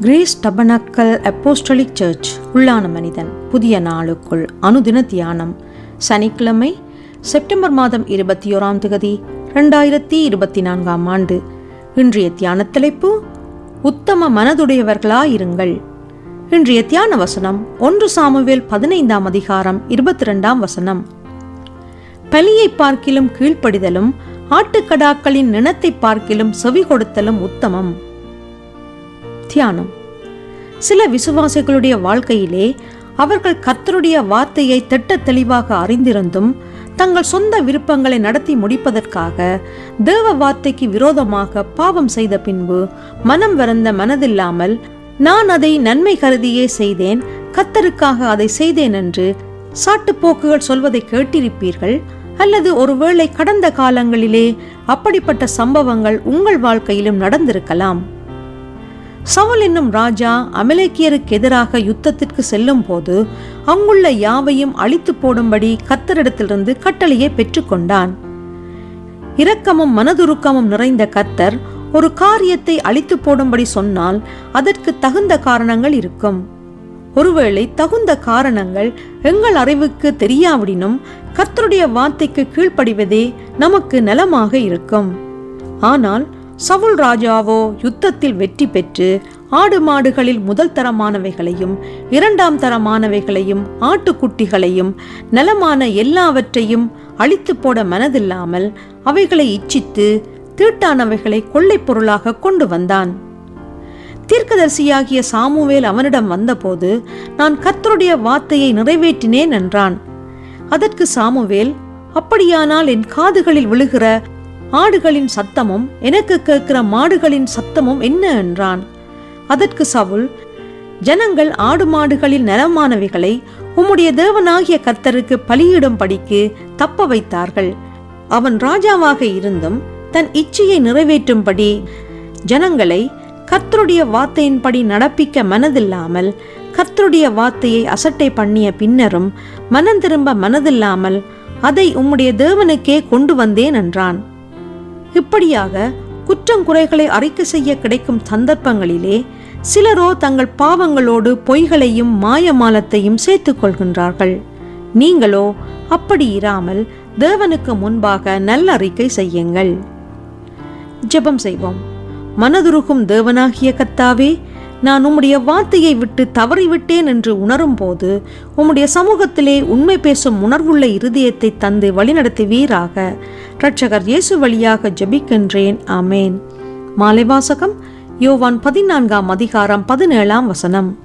Grace tabernacle apostolic search உள்ளான மனிதன் புதிய நாளுக்குள் அனுதின தியானம் சனிக்கிழமை செப்டம்பர் மாதம் இருபத்தி ஓராம் தேதி ரெண்டாயிரத்தி இருபத்தி நான்காம் ஆண்டு. இன்றைய தியான தலைப்பு உத்தம மனதுடையவர்களாயிருங்கள். இன்றைய தியான வசனம் ஒன்று சாமுவேல் பதினைந்தாம் அதிகாரம் இருபத்தி ரெண்டாம் வசனம். பலியை பார்க்கிலும் கீழ்ப்படிதலும் ஆட்டுக்கடாக்களின் நினத்தை பார்க்கிலும் செவி கொடுத்தலும் உத்தமம். தியானம். சில விசுவாசிகளுடைய வாழ்க்கையிலே அவர்கள் கர்த்தருடைய வார்த்தையை திட்ட தெளிவாக அறிந்திருந்தும் தங்கள் சொந்த விருப்பங்களை நடத்தி முடிப்பதற்காக தேவ வார்த்தைக்கு விரோதமாக பாவம் செய்த பின்பு மனம் வருந்த மனதில்லாமல் நான் அதை நன்மை கருதியே செய்தேன் கத்தருக்காக அதை செய்தேன் என்று சாட்டுப்போக்குகள் சொல்வதை கேட்டிருப்பீர்கள் அல்லது ஒருவேளை கடந்த காலங்களிலே அப்படிப்பட்ட சம்பவங்கள் உங்கள் வாழ்க்கையிலும் நடந்திருக்கலாம். சவுல் என்னும் ராஜா அமலேக்கியருக்கு எதிராக யுத்தத்திற்கு செல்லும் போது அங்குள்ள யாவையும் அழித்து போடும்படி கத்தரிடத்திலிருந்து கட்டளையை பெற்றுக்கொண்டான். இரக்கமும் மனதுருக்கமும் நிறைந்த கத்தர் ஒரு காரியத்தை அழித்து போடும்படி சொன்னால் அதற்கு தகுந்த காரணங்கள் இருக்கும். ஒருவேளை தகுந்த காரணங்கள் எங்கள் அறிவுக்கு தெரியாவிடினும் கர்த்தருடைய வார்த்தைக்கு கீழ்ப்படிவதே நமக்கு நலமாக இருக்கும். ஆனால் சவுல் ராஜாவோ யுத்தத்தில் வெற்றி பெற்று ஆடு மாடுகளில் முதல் தரமானவைகளையும் இரண்டாம் தரமானவைகளையும் ஆட்டுக்குட்டிகளையும் நலமான எல்லாவற்றையும் அழித்து போட மனதில்லாமல் அவைகளை இச்சித்து தீட்டானவைகளை கொள்ளைப் பொருளாக கொண்டு வந்தான். தீர்க்கதரிசியாகிய சாமுவேல் அவனிடம் வந்தபோது நான் கர்த்தருடைய வார்த்தையை நிறைவேற்றினேன் என்றான். அதற்கு சாமுவேல் அப்படியானால் என் காதுகளில் விழுகிற ஆடுகளின் சத்தமும் எனக்கு கேட்கிற மாடுகளின் சத்தமும் என்ன என்றான். அதற்கு சவுல் ஜனங்கள் ஆடு மாடுகளில் நலமானவைகளை உம்முடைய தேவனாகிய கர்த்தருக்கு பலியிடும் படிக்கு தப்ப வைத்தார்கள். அவன் ராஜாவாக இருந்தும் தன் இச்சையை நிறைவேற்றும்படி ஜனங்களை கர்த்தருடைய வார்த்தையின்படி நடப்பிக்க மனதில்லாமல் கர்த்தருடைய வார்த்தையை அசட்டை பண்ணிய பின்னரும் மனம் திரும்ப மனதில்லாமல் அதை உம்முடைய தேவனுக்கே கொண்டு வந்தேன் என்றான். இப்படியாக குற்றம் குறைகளை அறிக்கை செய்ய கிடைக்கும் சந்தர்ப்பங்களிலே சிலரோ தங்கள் பாவங்களோடு பொய்களையும் மாயமாலத்தையும் சேர்த்துக் கொள்கின்றார்கள். நீங்களோ அப்படி இராமல் தேவனுக்கு முன்பாக நல்ல அறிக்கை செய்யுங்கள். ஜெபம் செய்வோம். மனதுருகும் தேவனாகிய கத்தாவே நான் உம்முடைய வார்த்தையை விட்டு தவறிவிட்டேன் என்று உணரும் போது உம்முடைய சமூகத்திலே உண்மை பேசும் உணர்வுள்ள இருதயத்தை தந்து வழிநடத்துவீராக. இரட்சகர் இயேசு வழியாக ஜபிக்கின்றேன். ஆமேன். மாலை வாசகம் யோவான் பதினான்காம் அதிகாரம் பதினேழாம் வசனம்.